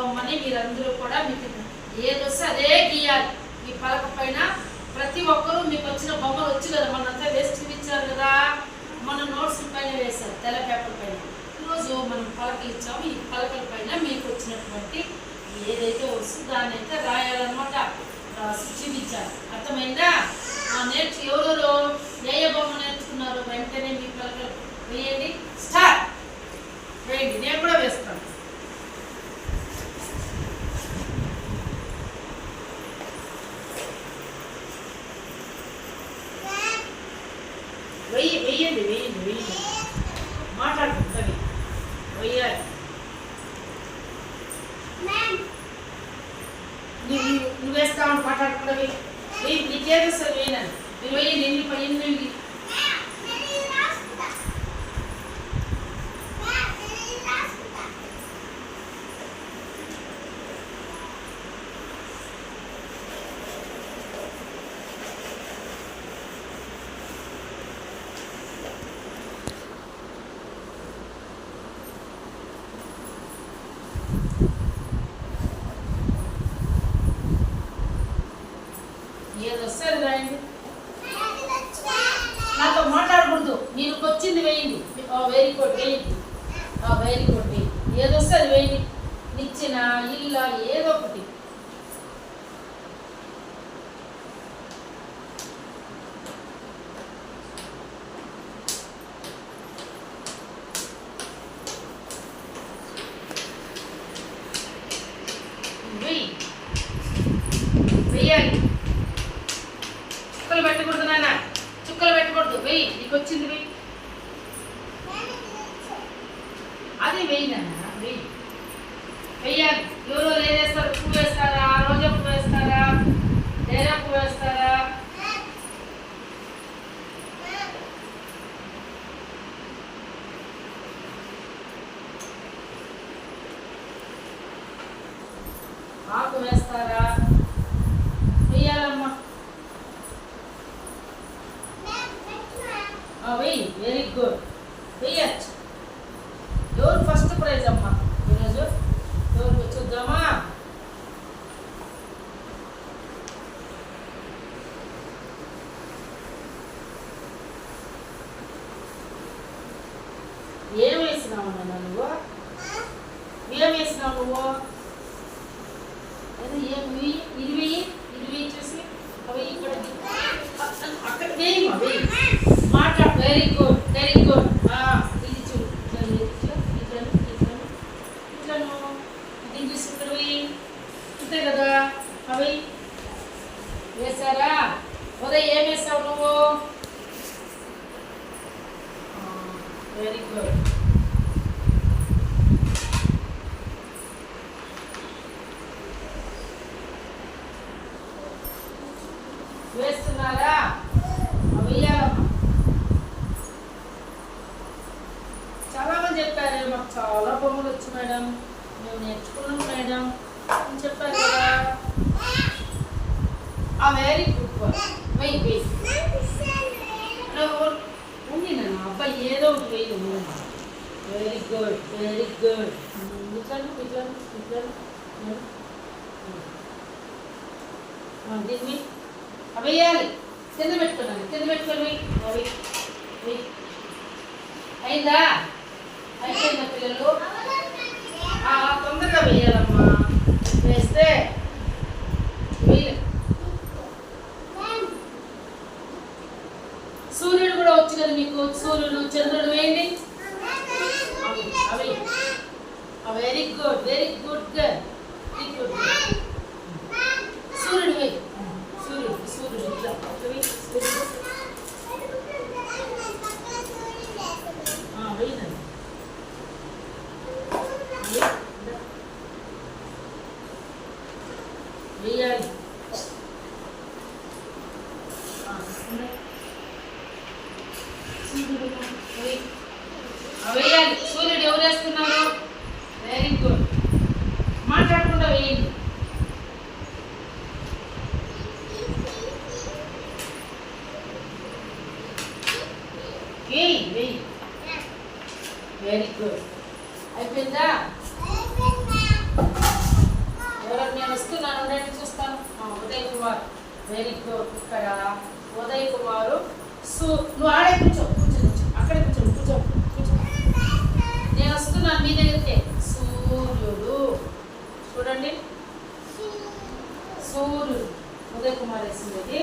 బొమ్మని మీరందరూ కూడా మీకు ఏదొస్తే అదే గీయాలి. ఈ పలక పైన ప్రతి ఒక్కరూ మీకు వచ్చిన బొమ్మలు వచ్చి కదా మనంతా వేసి చూపించారు కదా. మన నోట్స్ పైన వేశారు తెల్ల పేపర్ పైన. ఈరోజు మనం పలకలు ఇచ్చాము. ఈ పలకల పైన మీకు వచ్చినటువంటి ఏదైతే వస్తుందో దాన్ని అయితే రాయాలన్నమాట. రాసి చూపించాలి అర్థమైందా? ఆ నేర్చు ఎవరెవరు ఏ ఏ బొమ్మ నేర్చుకున్నారు వెంటనే మీ పలకలు వేయండి. స్టార్ వేయండి. నేను కూడా వేస్తాను వెయ్యి వెయ్యండి వెయ్యండి వెయ్యండి మాట్లాడుతుంది వెయ్యాలి నువ్వు నువ్వు వేస్తామని మాట్లాడకుండా వెయ్యి వెయ్యి నీకేదో సార్ వేయనని మీరు వెయ్యండి ఏదో వస్తుంది రాయండి. నాతో మాట్లాడకూడదు. మీరు వచ్చింది వేయండి. వెరీ గుడ్ వేయండి. వెరీ గుడ్ వేయండి. ఏదో వస్తుంది వేయండి. నిచ్చిన ఇల్ల ఏదో ఒకటి వెయ్యి వెయ్యాలి చుక్కలు పెట్టకూడదు నాన్న. చుక్కలు పెట్టకూడదు. వెయ్యి నీకు వచ్చింది వెయ్యి. అది వెయ్యి నాన్న వెయ్యి. వెయ్యాలి. ఎవరో ఏం వేస్తారు పువ్వు వేస్తారా? రోజా పువ్వు వేస్తారా? డేరా పువ్వు వేస్తారా? ఆకు వేస్తారా వెయ్యాలమ్మా ఆ, వెయ్యి వెరీ గుడ్. వెయ్యచ్చు. ఎవరు ఫస్ట్ ప్రైజ్ అమ్మా? ఈరోజు ఎవరికి చూద్దామా? ఏం వేసినావు నాన్న నువ్వు? ఏం వేసినావు నువ్వు? అది ఏం వెయ్యి ఇది వెయ్యి ఇది వెయ్యి చూసి అవి ఇక్కడ అక్కడ వేయి మా వెయ్యి మాట్లాడు వెరీ గుడ్ వెరీ గుడ్ ఇది చూడు ఇట్లా ఇట్లా ఇట్లా ఇట్లా ఇట్లను ఇది చూసి ఇక్కడ వెయ్యి అంతే కదా అవి వేసారా ఉదయం ఏం వేసావు నువ్వు వెరీ గుడ్ వేస్తున్నారా వెయ్యాలమ్మా చాలా మంది చెప్పారు మాకు వచ్చు మేడం. మేము నేర్చుకున్నాం మేడం. అని చెప్పారు కదా. ఆ వెరీ గుడ్ బాయ్ వెయ్యి ఉంది నాన్న. అబ్బాయి ఏదో ఒకటి వెయ్యి వెరీ గుడ్ వెరీ గుడ్ ఇట్లా ఇట్లా ఇట్లా దీన్ని అవి వేయాలి. కింద పెట్టుకున్నాను కింద పెట్టుకొని వెయ్యి అవి. అయిందా? అయిపోయిందా పిల్లలు? తొందరగా వేయాలమ్మా వేస్తే వేయలే సూర్యుడు కూడా వచ్చు కదా మీకు సూర్యుడు చంద్రుడు వేయండి అవి అవి very good very good girl very good సూర్యుడు వేయి సూర్యుడు సూర్యుడు ఇట్లా వెయ్యి. సూర్యుడు. ఆ, వేయనండి వెయ్యి. వేయాలి ఆ, ఉన్నాయి. సూర్యుడు వెయ్యి. ఆ, వేయాలి సూర్యుడు ఎవరు వేస్తున్నారు వెరీ గుడ్ మాట్లాడకుండా వేయండి వేయి వేయి వెరీ గుడ్ అయిపోయిందా? ఎవరు నేను వస్తున్నాను ఉండండి చూస్తాను. ఉదయ్ కుమార్ వెరీ గుడ్ ఇక్కడ ఉదయ్ కుమారు సు నువ్వు ఆడే కూర్చో కూర్చో కూర్చో. అక్కడే కూర్చో కూర్చో కూర్చో. నేను వస్తున్నాను మీ దగ్గరికి. సూర్యుడు. చూడండి. సూర్యుడు. ఉదయ్ కుమార్ వేసింది ఇది.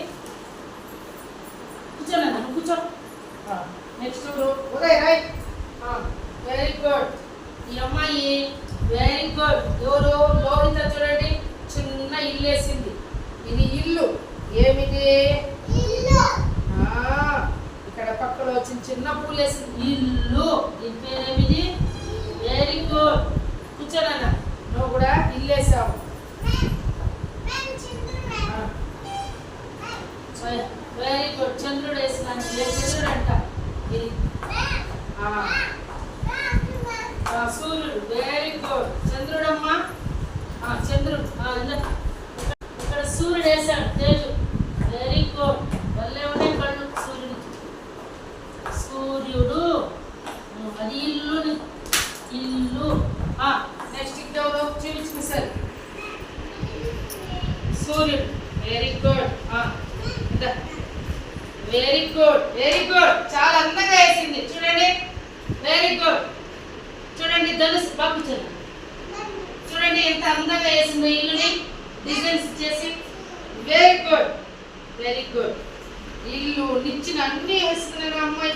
కూర్చోనా నువ్వు కూర్చో. నెక్స్ట్ చూడు ఉదయ్ రైట్ వెరీ గుడ్ ఈ అమ్మాయి వెరీ గుడ్ ఎవరు? లోహిత చూడండి. చిన్న ఇల్లు వేసింది ఇది ఇల్లు. ఏమిటి? ఇక్కడ పక్కలో చిన్న చిన్న పూలు వేసింది ఇల్లు. దీని పేరేమిటి? వెరీ గుడ్ కూర్చోనన్న. నువ్వు కూడా ఇల్లు వేసావు వెరీ గుడ్ చంద్రుడు వేసినాను ఏ చంద్రుడు అంట ఇది ఆ, ఆ, సూర్యుడు వెరీ గుడ్ చంద్రుడమ్మా. ఆ, చంద్రుడు. ఆ, ఇక్కడ సూర్యుడు వేశాడు. తేజు. వెరీ గుడ్ వల్లే ఉండే కళ్ళు సూర్యుడు. సూర్యుడు. అది ఇల్లు. ఇల్లు నెక్స్ట్ ఇంకెవరు చూపించింది సార్. సూర్యుడు. Very good very good very good చాలా అందంగా వేసింది. చూడండి. వెరీ గుడ్ చూడండి ధనుసు బాబు చూడండి ఎంత అందంగా వేసిందో ఇల్లుని డిజైన్స్ చేసి వెరీ గుడ్ వెరీ గుడ్ ఇల్లు నిచ్చిన అన్ని వేస్తున్నారు అమ్మాయి.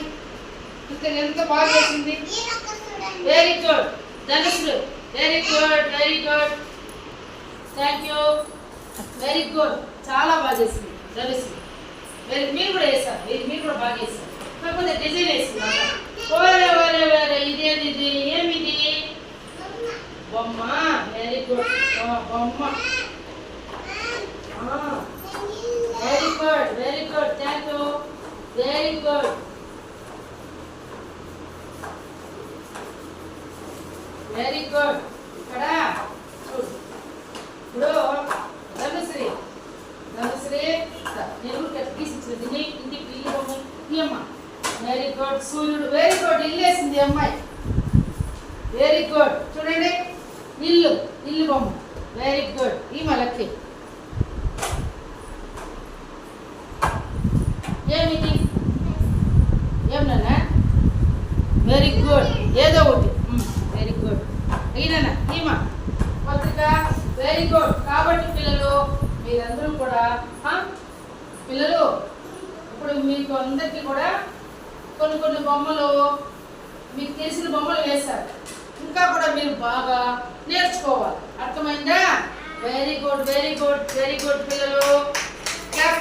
ఇక్కడ ఎంత బాగా వేసింది. Very good ధనుసుడు very good very good thank you very good చాలా బాగా చేసింది ధనుసు వెరీ మీరు కూడా వేసారు. మీరు మీరు కూడా బాగా వేసారు. కాకపోతే డిజైన్ వేసుకున్నారు ఓరే ఓరే ఓరే ఇదేది ఇది. ఏమిది? బొమ్మ. వెరీ గుడ్ బొమ్మ. Very good very good thank you very good very good ఇక్కడ చూడు. ఇప్పుడు ధనుశ్రీ ధనుశ్రీ నేను ఇంటికి ఇల్లు బొమ్మ. ఈ వెరీ గుడ్ సూర్యుడు వెరీ గుడ్ ఇల్లు వేసింది అమ్మాయి. వెరీ గుడ్ చూడండి. ఇల్లు ఇల్లు బొమ్మ. వెరీ గుడ్ ఈ మలక్కి. ఏమిటి ఏమన్నా వెరీ గుడ్ ఏదో ఒకటి. వెరీ గుడ్ ఈయన ఈమా పత్రిక. వెరీ గుడ్ కాబట్టి పిల్లలు మీరందరూ కూడా పిల్లలు ఇప్పుడు మీకు అందరికీ కూడా కొన్ని కొన్ని బొమ్మలు మీకు తెలిసిన బొమ్మలు వేశారు. ఇంకా కూడా మీరు బాగా నేర్చుకోవాలి. అర్థమైందా? Very good very good very good పిల్లలు. క్లాప్